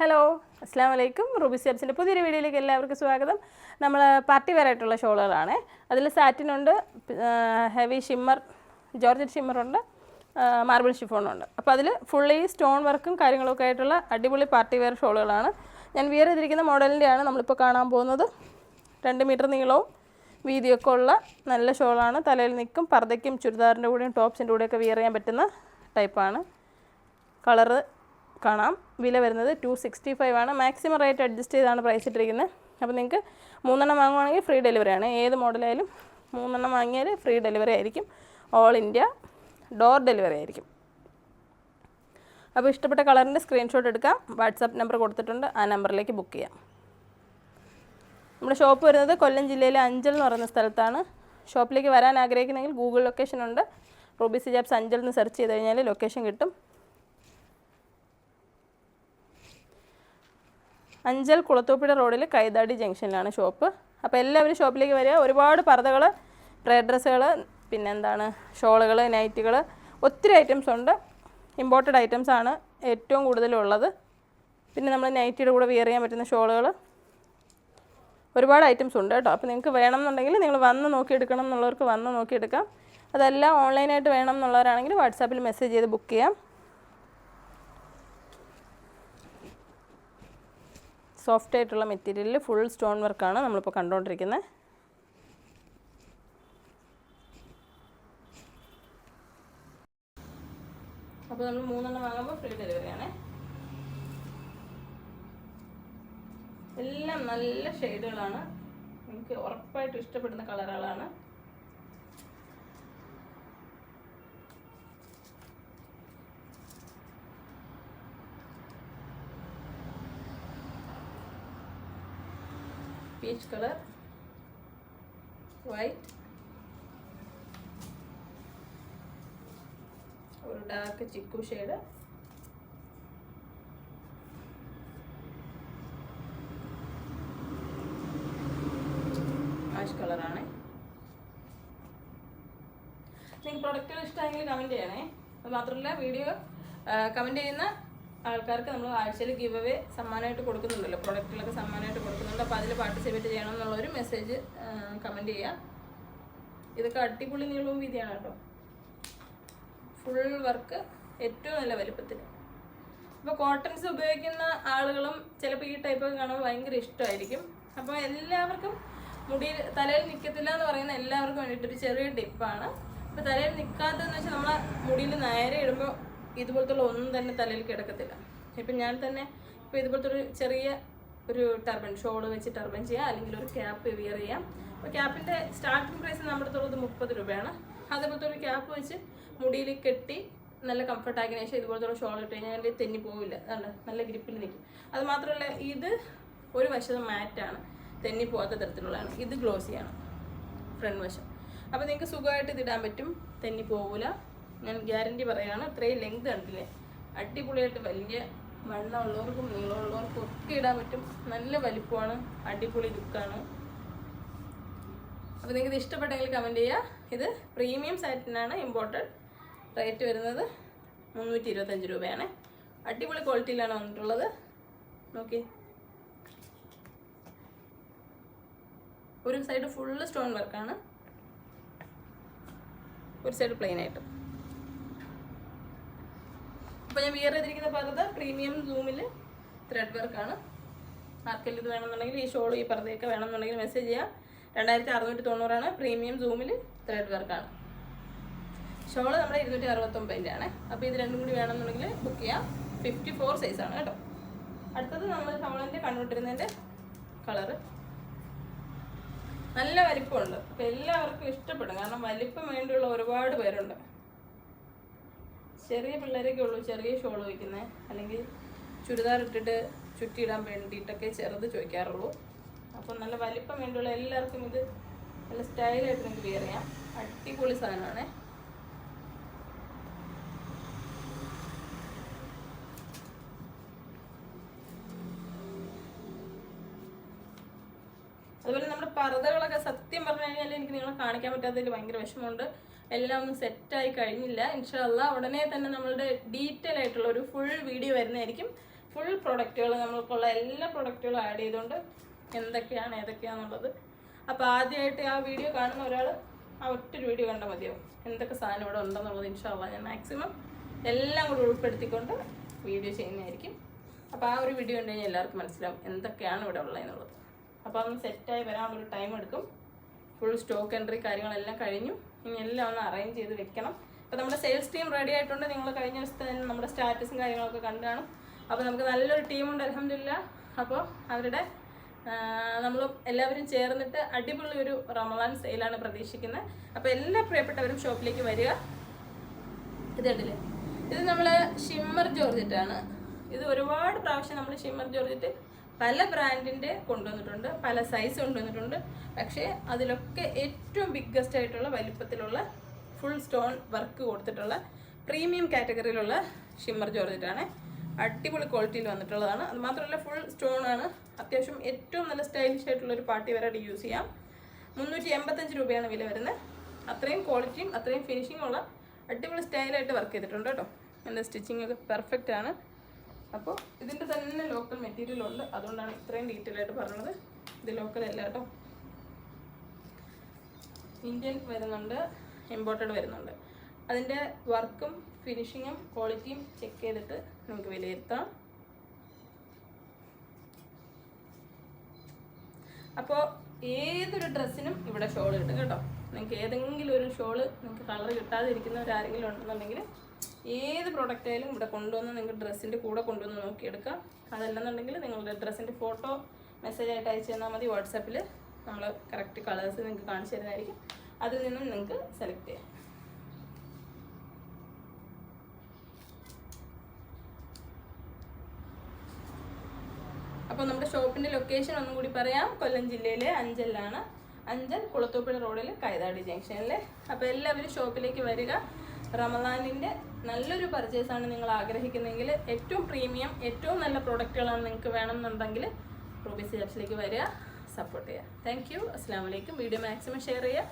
Hello അസ്സാം വലൈക്കും Ruby സെബ്സിന്റെ പുതിയൊരു വീഡിയോയിലേക്ക് എല്ലാവർക്കും സ്വാഗതം. നമ്മൾ പാർട്ടി വെയർ ആയിട്ടുള്ള ഷോളുകളാണ്. അതിൽ സാറ്റിനുണ്ട് ഹെവി ഷിമ്മർ ജോർജറ്റ് ഷിമ്മറുണ്ട് മാർബിൾ ഷിഫോണുണ്ട് അപ്പോൾ അതിൽ ഫുള്ളി സ്റ്റോൺ വർക്കും കാര്യങ്ങളൊക്കെ ആയിട്ടുള്ള അടിപൊളി പാർട്ടി വെയർ ഷോളുകളാണ്. ഞാൻ വിയർ ചെയ്തിരിക്കുന്ന മോഡലിന്റെയാണ് നമ്മളിപ്പോൾ കാണാൻ പോകുന്നത്. രണ്ട് മീറ്റർ നീളവും വീതിയൊക്കെ ഉള്ള നല്ല ഷോളാണ്. തലയിൽ നിൽക്കും പർദ്ദയ്ക്കും ചുരിദാറിന്റെ കൂടെയും ടോപ്സിന്റെ കൂടെയൊക്കെ വിയർ ചെയ്യാൻ പറ്റുന്ന ടൈപ്പാണ് കളറ് കാണാം. വില വരുന്നത് ടു സിക്സ്റ്റി ഫൈവ് ആണ്. മാക്സിമം റേറ്റ് അഡ്ജസ്റ്റ് ചെയ്താണ് പ്രൈസ് ഇട്ടിരിക്കുന്നത്. അപ്പോൾ നിങ്ങൾക്ക് മൂന്നെണ്ണം വാങ്ങുവാണെങ്കിൽ ഫ്രീ ഡെലിവറി ആണ്. ഏത് മോഡലായാലും മൂന്നെണ്ണം വാങ്ങിയാൽ ഫ്രീ ഡെലിവറി ആയിരിക്കും. ഓൾ ഇന്ത്യ ഡോർ ഡെലിവറി ആയിരിക്കും. അപ്പോൾ ഇഷ്ടപ്പെട്ട കളറിന്റെ സ്ക്രീൻഷോട്ട് എടുക്കാം. വാട്സാപ്പ് നമ്പർ കൊടുത്തിട്ടുണ്ട്. ആ നമ്പറിലേക്ക് ബുക്ക് ചെയ്യാം. നമ്മുടെ ഷോപ്പ് വരുന്നത് കൊല്ലം ജില്ലയിലെ അഞ്ചൽ എന്ന് പറയുന്ന സ്ഥലത്താണ്. ഷോപ്പിലേക്ക് വരാൻ ആഗ്രഹിക്കുന്നെങ്കിൽ ഗൂഗിൾ ലൊക്കേഷൻ ഉണ്ട്. റൂബി സിജാബ്സ് അഞ്ചൽ എന്ന് സെർച്ച് ചെയ്ത് കഴിഞ്ഞാൽ ലൊക്കേഷൻ കിട്ടും. അഞ്ചൽ കുളത്തൂപ്പിട റോഡിൽ കൈതാടി ജംഗ്ഷനിലാണ് ഷോപ്പ്. അപ്പോൾ എല്ലാവരും ഷോപ്പിലേക്ക് വരിക. ഒരുപാട് പർദ്ദകൾ ട്രേഡ് ഡ്രസ്സുകൾ പിന്നെന്താണ് ഷോളുകൾ നൈറ്റുകൾ ഒത്തിരി ഐറ്റംസ് ഉണ്ട്. ഇമ്പോർട്ടഡ് ഐറ്റംസ് ആണ് ഏറ്റവും കൂടുതലുള്ളത്. പിന്നെ നമ്മൾ നൈറ്റിയുടെ കൂടെ വിയർ ചെയ്യാൻ പറ്റുന്ന ഷോളുകൾ ഒരുപാട് ഐറ്റംസ് ഉണ്ട് കേട്ടോ. അപ്പോൾ നിങ്ങൾക്ക് വേണം എന്നുണ്ടെങ്കിൽ നിങ്ങൾ വന്ന് നോക്കിയെടുക്കണം എന്നുള്ളവർക്ക് വന്ന് നോക്കിയെടുക്കാം. അതെല്ലാം ഓൺലൈനായിട്ട് വേണം എന്നുള്ളവരാണെങ്കിൽ വാട്സാപ്പിൽ മെസ്സേജ് ചെയ്ത് ബുക്ക് ചെയ്യാം. സോഫ്റ്റ് ആയിട്ടുള്ള മെറ്റീരിയലിൽ ഫുൾ സ്റ്റോൺ വർക്കാണ് നമ്മളിപ്പോൾ കണ്ടുകൊണ്ടിരിക്കുന്നത് അപ്പോൾ നമ്മൾ മൂന്നെണ്ണം വാങ്ങുമ്പോൾ ഫ്രീ ഡെലിവറിയാണ് എല്ലാം നല്ല ഷെയ്ഡുകളാണ് എനിക്ക് ഉറപ്പായിട്ടും ഇഷ്ടപ്പെടുന്ന കളറുകളാണ് പീച്ച് കളർ വൈറ്റ് ഒരു ഡാർക്ക് ചിക്കു ഷെയ്ഡ് ആഷ് കളറാണ് നിങ്ങൾക്ക് പ്രൊഡക്റ്റുകൾ ഇഷ്ടമായെങ്കിൽ കമന്റ് ചെയ്യണേ. അത് മാത്രമല്ല വീഡിയോ കമന്റ് ചെയ്യുന്ന ആൾക്കാർക്ക് നമ്മൾ ആഴ്ചയിൽ ഗിവ് അവേ സമ്മാനമായിട്ട് കൊടുക്കുന്നുണ്ടല്ലോ. പ്രൊഡക്റ്റുകളൊക്കെ സമ്മാനമായിട്ട് കൊടുക്കുന്നുണ്ട്. അപ്പോൾ അതിൽ പാർട്ടിസിപ്പേറ്റ് ചെയ്യണം എന്നുള്ളൊരു മെസ്സേജ് കമന്റ് ചെയ്യാം. ഇതൊക്കെ അടിപൊളി നീളവും വീതിയാണ് കേട്ടോ. ഫുൾ വർക്ക് ഏറ്റവും നല്ല വലുപ്പത്തിൽ അപ്പോൾ കോട്ടൺസ് ഉപയോഗിക്കുന്ന ആളുകളും ചിലപ്പോൾ ഈ ടൈപ്പ് ഒക്കെ കാണുമ്പോൾ ഭയങ്കര ഇഷ്ടമായിരിക്കും. അപ്പോൾ എല്ലാവർക്കും മുടി തലയിൽ നിൽക്കത്തില്ല എന്ന് പറയുന്ന എല്ലാവർക്കും വേണ്ടിയിട്ടൊരു ചെറിയ ടിപ്പാണ്. അപ്പോൾ തലയിൽ നിൽക്കാത്തതെന്ന് വെച്ചാൽ നമ്മളെ മുടിയിൽ നേരെ ഇടുമ്പോൾ ഇതുപോലത്തെ ഒന്നും തന്നെ തലയിൽ കിടക്കത്തില്ല. ഇപ്പം ഞാൻ തന്നെ ഇപ്പോൾ ഇതുപോലത്തെ ഒരു ചെറിയ ഒരു ടർബൻ ഷോൾ വെച്ച് ടർബൻ ചെയ്യാം അല്ലെങ്കിൽ ഒരു ക്യാപ്പ് വിയർ ചെയ്യാം. അപ്പോൾ ക്യാപ്പിന്റെ സ്റ്റാർട്ടിംഗ് പ്രൈസ് നമ്മുടെ അടുത്തുള്ളത് മുപ്പത് രൂപയാണ്. അതേപോലത്തെ ഒരു ക്യാപ്പ് വെച്ച് മുടിയിൽ കെട്ടി നല്ല കംഫർട്ടാക്കിയതിനു ശേഷം ഇതുപോലത്തെ ഷോൾ ഇട്ട് കഴിഞ്ഞാൽ അതിന്റെ തെന്നി പോവില്ല. അതാണ് നല്ല ഗ്രിപ്പിൽ നിൽക്കും. അത് മാത്രമല്ല ഇത് ഒരു വശത്ത് മാറ്റാണ്. തെന്നി പോകാത്ത തരത്തിലുള്ളതാണ്. ഇത് ഗ്ലോസിയാണ് ഫ്രണ്ട് വശം. അപ്പോൾ നിങ്ങൾക്ക് സുഖമായിട്ട് ഇതിടാൻ പറ്റും. തെന്നി പോകില്ല ഞാൻ ഗ്യാരണ്ടി പറയുകയാണ് അത്രയും ലെങ്ത് കണ്ടില്ലേ അടിപൊളിയായിട്ട് വലിയ വണ്ണമുള്ളവർക്കും നീളമുള്ളവർക്കും ഒക്കെ ഇടാൻ പറ്റും. നല്ല വലിപ്പമാണ് അടിപൊളി ലുക്കാണ് അപ്പോൾ നിങ്ങൾക്ക് ഇത് ഇഷ്ടപ്പെട്ടെങ്കിൽ കമന്റ് ചെയ്യുക ഇത് പ്രീമിയം സാറ്റിനാണ് ഇമ്പോർട്ടഡ് റേറ്റ് വരുന്നത് മുന്നൂറ്റി ഇരുപത്തഞ്ച് രൂപയാണ്. അടിപൊളി ക്വാളിറ്റിയിലാണ് വന്നിട്ടുള്ളത്. നോക്കി. ഒരു സൈഡ് ഫുള്ള് സ്റ്റോൺ വർക്കാണ് ഒരു സൈഡ് പ്ലെയിൻ ആയിട്ട്. അപ്പോൾ ഞാൻ വിയർ ചെയ്തിരിക്കുന്ന പർദ്ദ പ്രീമിയം സൂമിൽ ത്രെഡ് വർക്കാണ് ആർക്കെല്ലാം ഇത് വേണമെന്നുണ്ടെങ്കിൽ ഈ ഷോൾ ഈ പർദ്ദയൊക്കെ വേണമെന്നുണ്ടെങ്കിൽ മെസ്സേജ് ചെയ്യാം. രണ്ടായിരത്തി അറുന്നൂറ്റി തൊണ്ണൂറാണ് പ്രീമിയം സൂമിൽ ത്രെഡ് വർക്കാണ് ഷോൾ നമ്മുടെ ഇരുന്നൂറ്റി അറുപത്തൊമ്പതിന്റെ ആണ്. അപ്പോൾ ഇത് രണ്ടും കൂടി വേണമെന്നുണ്ടെങ്കിൽ ബുക്ക് ചെയ്യാം. ഫിഫ്റ്റി ഫോർ സൈസാണ് കേട്ടോ. അടുത്തത് നമ്മൾ ഷോളിന്റെ കണ്ടുകൊണ്ടിരുന്നതിന്റെ കളറ് നല്ല വലിപ്പമുണ്ട്. അപ്പോൾ എല്ലാവർക്കും ഇഷ്ടപ്പെടും. കാരണം വലിപ്പം വേണ്ടിയുള്ള ഒരുപാട് പേരുണ്ട്. ചെറിയ പിള്ളേരൊക്കെ ഉള്ളൂ ചെറിയ ഷോൾ വയ്ക്കുന്നത് അല്ലെങ്കിൽ ചുരിദാർ ഇട്ടിട്ട് ചുറ്റിയിടാൻ വേണ്ടിയിട്ടൊക്കെ ചെറുത് ചോദിക്കാറുള്ളൂ. അപ്പം നല്ല വലിപ്പം വേണ്ടിയുള്ള എല്ലാവർക്കും ഇത് നല്ല സ്റ്റൈലായിട്ട് നിങ്ങൾക്ക് വിയർ ചെയ്യാം. അടിപൊളി സാധനമാണ്. അതുപോലെ നമ്മുടെ പർദ്ദകളൊക്കെ സത്യം പറഞ്ഞു കഴിഞ്ഞാൽ എനിക്ക് നിങ്ങളെ കാണിക്കാൻ പറ്റാത്തതിൽ ഭയങ്കര വിഷമമുണ്ട്. എല്ലാം ഒന്ന് സെറ്റായി കഴിഞ്ഞില്ല. ഇൻഷാല്ല ഉടനെ തന്നെ നമ്മളുടെ ഡീറ്റെയിൽ ആയിട്ടുള്ള ഒരു ഫുൾ വീഡിയോ വരുന്നതായിരിക്കും. ഫുൾ പ്രൊഡക്റ്റുകൾ നമ്മൾക്കുള്ള എല്ലാ പ്രൊഡക്റ്റുകളും ആഡ് ചെയ്തുകൊണ്ട് എന്തൊക്കെയാണ് ഏതൊക്കെയാണെന്നുള്ളത് അപ്പോൾ ആദ്യമായിട്ട് ആ വീഡിയോ കാണുന്ന ഒരാൾ ആ ഒറ്റൊരു വീഡിയോ കണ്ടാൽ മതിയാവും. എന്തൊക്കെ സാധനം ഇവിടെ ഉണ്ടെന്നുള്ളത് ഇൻഷാല്ല ഞാൻ മാക്സിമം എല്ലാം കൂടി ഉൾപ്പെടുത്തിക്കൊണ്ട് വീഡിയോ ചെയ്യുന്നതായിരിക്കും. അപ്പോൾ ആ ഒരു വീഡിയോ കഴിഞ്ഞാൽ എല്ലാവർക്കും മനസ്സിലാവും എന്തൊക്കെയാണ് ഇവിടെ ഉള്ളതെന്നുള്ളത്. അപ്പോൾ അതൊന്ന് സെറ്റായി വരാനുള്ളൊരു ടൈം എടുക്കും. ഫുൾ സ്റ്റോക്ക് എൻട്രി കാര്യങ്ങളെല്ലാം കഴിഞ്ഞു. ഇനി എല്ലാം ഒന്ന് അറേഞ്ച് ചെയ്ത് വെക്കണം. അപ്പോൾ നമ്മുടെ സെയിൽസ് ടീം റെഡി ആയിട്ടുണ്ട്. നിങ്ങൾ കഴിഞ്ഞ ദിവസത്തെ തന്നെ നമ്മുടെ സ്റ്റാറ്റസും കാര്യങ്ങളൊക്കെ കണ്ടു കാണും. അപ്പോൾ നമുക്ക് നല്ലൊരു ടീമുണ്ട് അലഹമില്ല അപ്പോൾ അവരുടെ നമ്മൾ എല്ലാവരും ചേർന്നിട്ട് അടിപൊളി ഒരു റമദാൻ സെയിലാണ് പ്രതീക്ഷിക്കുന്നത്. അപ്പോൾ എല്ലാ പ്രിയപ്പെട്ടവരും ഷോപ്പിലേക്ക് വരിക. ഇത് കണ്ടില്ലേ? ഇത് നമ്മൾ ഷിമ്മർ ജോർജറ്റാണ്. ഇത് ഒരുപാട് പ്രാവശ്യം നമ്മൾ ഷിമ്മർ ജോർജറ്റ് പല ബ്രാൻഡിന്റെ കൊണ്ടുവന്നിട്ടുണ്ട് പല സൈസ് കൊണ്ടുവന്നിട്ടുണ്ട്. പക്ഷേ അതിലൊക്കെ ഏറ്റവും ബിഗ്ഗസ്റ്റ് ആയിട്ടുള്ള വലിപ്പത്തിലുള്ള ഫുൾ സ്റ്റോൺ വർക്ക് കൊടുത്തിട്ടുള്ള പ്രീമിയം കാറ്റഗറിയിലുള്ള ഷിമ്മർ ജോർജറ്റാണ് അടിപൊളി ക്വാളിറ്റിയിൽ വന്നിട്ടുള്ളതാണ്. അത് മാത്രമല്ല ഫുൾ സ്റ്റോൺ ആണ്. അത്യാവശ്യം ഏറ്റവും നല്ല സ്റ്റൈലിഷ് ആയിട്ടുള്ള ഒരു പാർട്ടി വരെ യൂസ് ചെയ്യാം. മുന്നൂറ്റി എൺപത്തഞ്ച് രൂപയാണ് വില വരുന്നത്. അത്രയും ക്വാളിറ്റിയും അത്രയും ഫിനിഷിങ്ങും ഉള്ള അടിപൊളി സ്റ്റൈലായിട്ട് വർക്ക് ചെയ്തിട്ടുണ്ട് കേട്ടോ. എന്റെ സ്റ്റിച്ചിങ് ഒക്കെ പെർഫെക്റ്റ് ആണ്. അപ്പോൾ തന്നെ ലോക്കൽ മെറ്റീരിയൽ ഉണ്ട്. അതുകൊണ്ടാണ് ഇത്രയും ഡീറ്റെയിൽ ആയിട്ട് പറഞ്ഞത്. ഇത് ലോക്കൽ അല്ല കേട്ടോ. ഇന്ത്യൻ വരുന്നുണ്ട് ഇമ്പോർട്ടഡ് വരുന്നുണ്ട്. അതിന്റെ വർക്കും ഫിനിഷിങ്ങും ക്വാളിറ്റിയും ചെക്ക് ചെയ്തിട്ട് നമുക്ക് വിലയിരുത്താം. അപ്പോൾ ഏതൊരു ഡ്രസ്സിനും ഇവിടെ ഷോൾ കിട്ടും കേട്ടോ. നിങ്ങൾക്ക് ഏതെങ്കിലും ഒരു ഷോൾ നിങ്ങൾക്ക് കളർ കിട്ടാതിരിക്കുന്നവരാരെങ്കിലും ഉണ്ടെന്നുണ്ടെങ്കിൽ ഏത് പ്രൊഡക്റ്റ് ആയാലും ഇവിടെ കൊണ്ടുവന്ന് നിങ്ങൾ ഡ്രസ്സിന്റെ കൂടെ കൊണ്ടുവന്ന് നോക്കിയെടുക്കാം. അതല്ലെന്നുണ്ടെങ്കിൽ നിങ്ങളുടെ ഡ്രസ്സിന്റെ ഫോട്ടോ മെസ്സേജ് ആയിട്ട് അയച്ചു തന്നാൽ മതി. വാട്സാപ്പിൽ നമ്മൾ കറക്റ്റ് കളേഴ്സ് നിങ്ങൾക്ക് കാണിച്ചു തരുന്നതായിരിക്കും. അതിൽ നിന്നും നിങ്ങൾക്ക് സെലക്ട് ചെയ്യാം. അപ്പോൾ നമ്മുടെ ഷോപ്പിന്റെ ലൊക്കേഷൻ ഒന്നും കൂടി പറയാം. കൊല്ലം ജില്ലയിലെ അഞ്ചലിലാണ്. അഞ്ചൽ കുളത്തൂപ്പുഴ റോഡിൽ കൈതാടി ജംഗ്ഷനിലെ അപ്പോൾ എല്ലാവരും ഷോപ്പിലേക്ക് വരിക. റമദാനിന്റെ നല്ലൊരു പർച്ചേസ് ആണ് നിങ്ങൾ ആഗ്രഹിക്കുന്നതെങ്കിൽ ഏറ്റവും പ്രീമിയം ഏറ്റവും നല്ല പ്രോഡക്റ്റുകളാണ് നിങ്ങൾക്ക് വേണമെന്നുണ്ടെങ്കിൽ റൂബി സിയാപ്സിലേക്ക് വരിക സപ്പോർട്ട് ചെയ്യുക. താങ്ക് യു അസ്സാം വലൈക്കും വീഡിയോ മാക്സിമം ഷെയർ ചെയ്യുക.